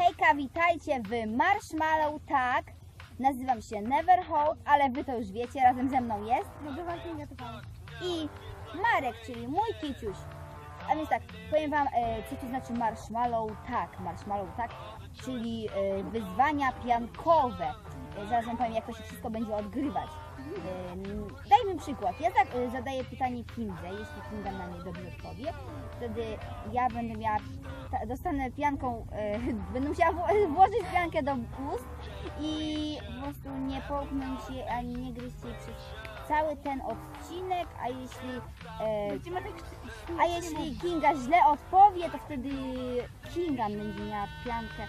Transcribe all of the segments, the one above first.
Hejka, witajcie w Marshmallow Tak. Nazywam się Never Hope, ale wy to już wiecie, razem ze mną jest. No. I Marek, czyli mój kiciuś. A więc tak, powiem wam, e, co to znaczy marshmallow tak. Marshmallow tak, czyli e, wyzwania piankowe. E, zaraz wam powiem, jak to się wszystko będzie odgrywać. Dajmy przykład. Ja tak, e, zadaję pytanie Kindze. Jeśli Kinga na nie dobrze odpowie, wtedy ja będę miała, ta, dostanę pianką, e, będę musiała wło- włożyć piankę do ust i po prostu nie połknąć jej ani nie gryźć jej przez cały ten odcinek, a jeśli e, tak a jeśli Kinga źle odpowie, to wtedy Kinga będzie miała piankę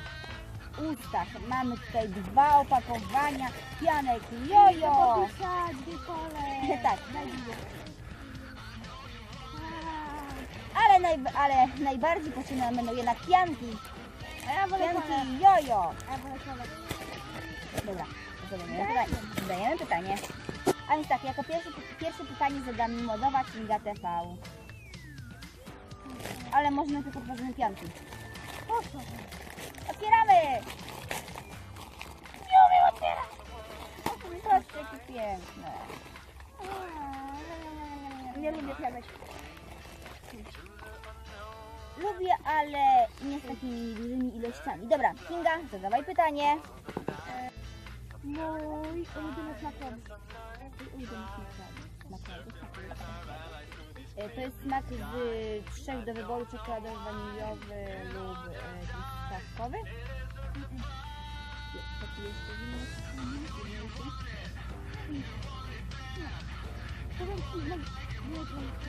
ustach. Mamy tutaj dwa opakowania pianek jojo. Tak. Ale, naj, ale najbardziej potrzebne będą jednak pianki. Pianki jojo. Dobra, zadajemy pytanie. Zadajemy pytanie. A więc tak, jako pierwsze, pierwsze pytanie zada mi modowa Kinga TV. Ale można tylko otworzymy pianki. Po co? Otwieramy! Nie umiem otwierać! Patrzcie, jakie piękne. Nie lubię pianek. Lubię, ale nie z takimi dużymi ilościami. Dobra, Kinga, zadawaj pytanie. Mój ulubiony smak lody. Ulubiony smak lody. Smak lody, smak lody. E, To jest smak z trzech do wyboru, czekoladowy, waniliowy lub e, truskawkowy. Jest taki jeszcze inny. Powiem ci, no, nie to jest.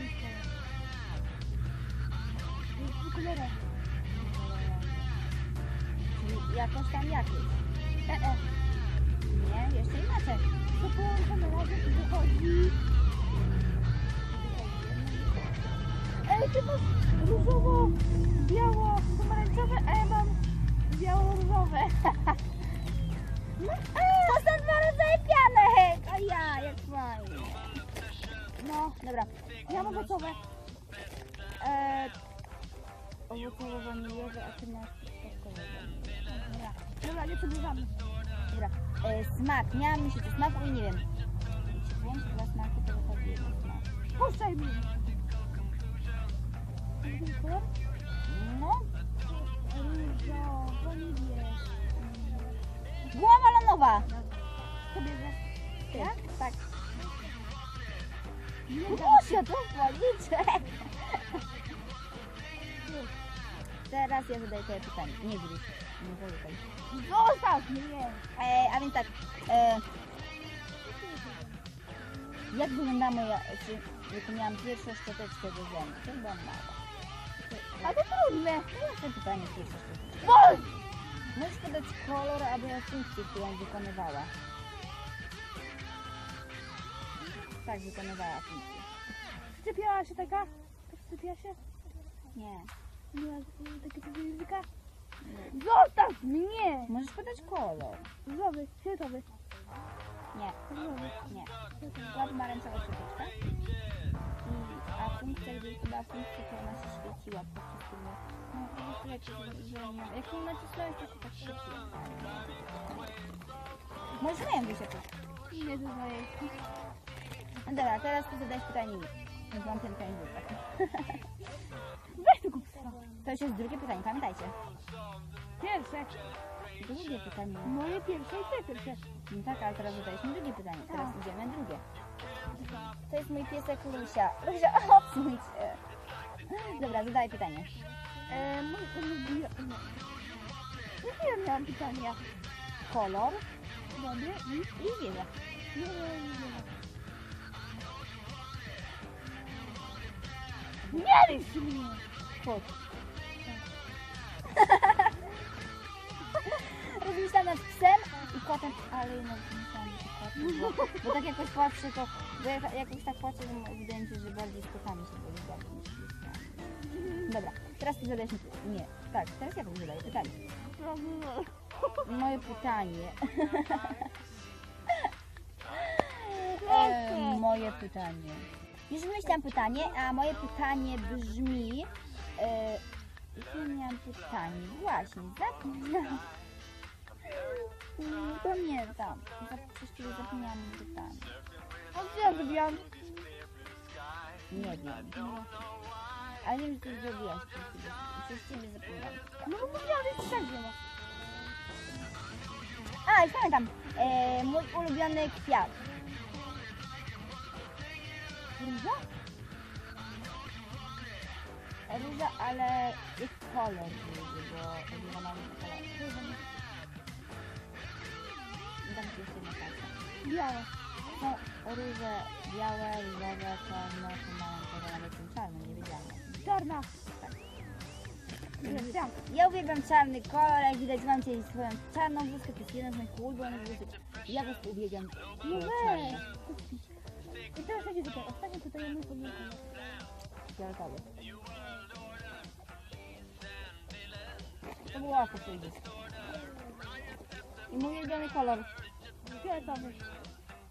Czyli jakoś tam jakieś. E, e. Nie, jeszcze inaczej. To połączone razem i wychodzi. Ej, ty masz różowo, biało, pomarańczowe, a ja mam biało-różowe. No, to są dwa rodzaje pianek! A ja, jak fajnie. No, dobra. Ja mam owocowe. E, Owocowo-waniliowe, a ty masz truskawkowo-waniliowe. Dobra, dobra, nie przedłużamy. Dobra. E, smak. Miałam myśleć o smaku i nie wiem. Jeśli włączę dwa smaki, to wychodzi jeden smak. Puszczaj mi. No, Różowo, niebieski. była malonowa. To bierze. Tak? Tak. Nie Muszę to policzę. Teraz ja zadaję tobie pytanie. Nie gryź. Nie połykaj. Zostaw mnie. E, a więc tak. E, jak wygląda moja... Czy, jak miałam pierwszą szczoteczkę do zębów? To byłam mała. A to trudne. To pytanie pierwsze szczoteczkę. Bol! Możesz podać kolor albo funkcję, którą wykonywała. Tak, wykonywała funkcję. Szczepiała się taka? Tak szczepia się? Nie. Nie ma takiego języka? Zostaw mnie! Możesz podać kolor. Różowy, fioletowy. Nie, Różowy. nie. Była pomarańczowa szczoteczka. I, a funkcja, gdy chyba funkcja, to ona się świeciła. No, po prostu jak, że, że nie, jak ją nacisnąłeś, to się tak świeciła. Możesz zajęty się też. Nie dodaję. No dobra, teraz ty zadajesz pytanie mi. Mam ten tak. To już jest drugie pytanie, pamiętajcie. Pierwsze. Drugie pytanie. Moje pierwsze i twoje pierwsze. No tak, ale teraz zadajesz mi drugie pytanie. Teraz Tak. idziemy na drugie. To jest mój piesek Lusia. Lusia, się. Dobra, zadaję pytanie. E, mój ulubiony... Jakie ja miałam pytania? Kolor Dobry i... i zwierzę. Nie, nie, nie. Nie lisz mnie! Kot. Rozmyślam nad psem i kotem, ale jednak myślałam, że kotem, bo, bo tak jakoś patrzę, to bo jak, jakoś tak patrzę, to wydaje mi się, że bardziej z kotami się bardziej niż z psami. Dobra, teraz ty zadajesz mi... Nie, tak, teraz ja zadaję pytanie. Moje pytanie. e, moje pytanie. Już wymyśliłam pytanie, a moje pytanie brzmi, pytanie? Właśnie, zapomniałam. Pamiętam. Przez chwilę zapomniałam pytanie. A co ja zrobiłam? Nie wiem. Ale nie wiem, co ty zrobiłaś przez chwilę. Przez ciebie zapomniałam. No bo mówiłam, że tak wiele. A, już pamiętam. E, mój ulubiony kwiat. Róża? Róża, ale ich kolor róży, bo róża ma różne kolory. Dam ci jeszcze jedną kartę. Białe. Są róże białe, różowe, czarne, pomarańczowe, nawet są czarne, nie wiedziałam. Czarna. Nie wiem. Ja uwielbiam czarny kolor, jak widać mam dzisiaj swoją czarną bluzkę, to jest jeden z moich ulubionych bluzek. Ja prostu uwielbiam No weź. czarny, I teraz będzie tutaj. Ostatnio tutaj mamy pomyłkę. fioletowy. I mój ulubiony kolor. Fioletowy.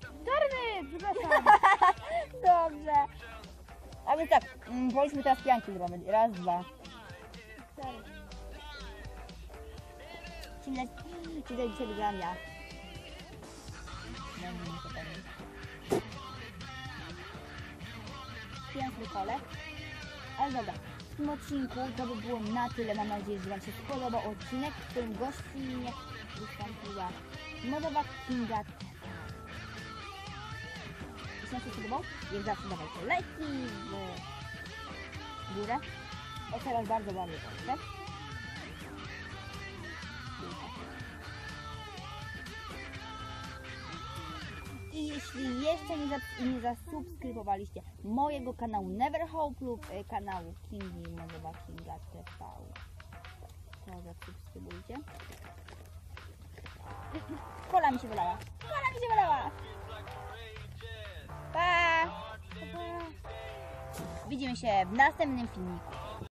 Czarny! Przepraszam. Dobrze. A więc tak, mm, teraz pianki zrobić. Raz, dwa. Cztery. Czyli, dzisiaj wygrałam ja. No, nie powiedzieć. Piękny kole. Ale dobra, w tym odcinku to by było na tyle. Mam nadzieję, że Wam się spodobał odcinek, w którym gościnnie wystąpiła modowa Kinga. Jeśli Wam się podobał, jak zawsze dawajcie lajki w górę. O teraz bardzo, bardzo proszę. I jeśli jeszcze nie, za, nie zasubskrybowaliście mojego kanału Never Hope lub e, kanału Kingi Modowa Kinga TV, to zasubskrybujcie. Kola mi się wylała. Kola mi się wylała. Pa! Widzimy się w następnym filmiku.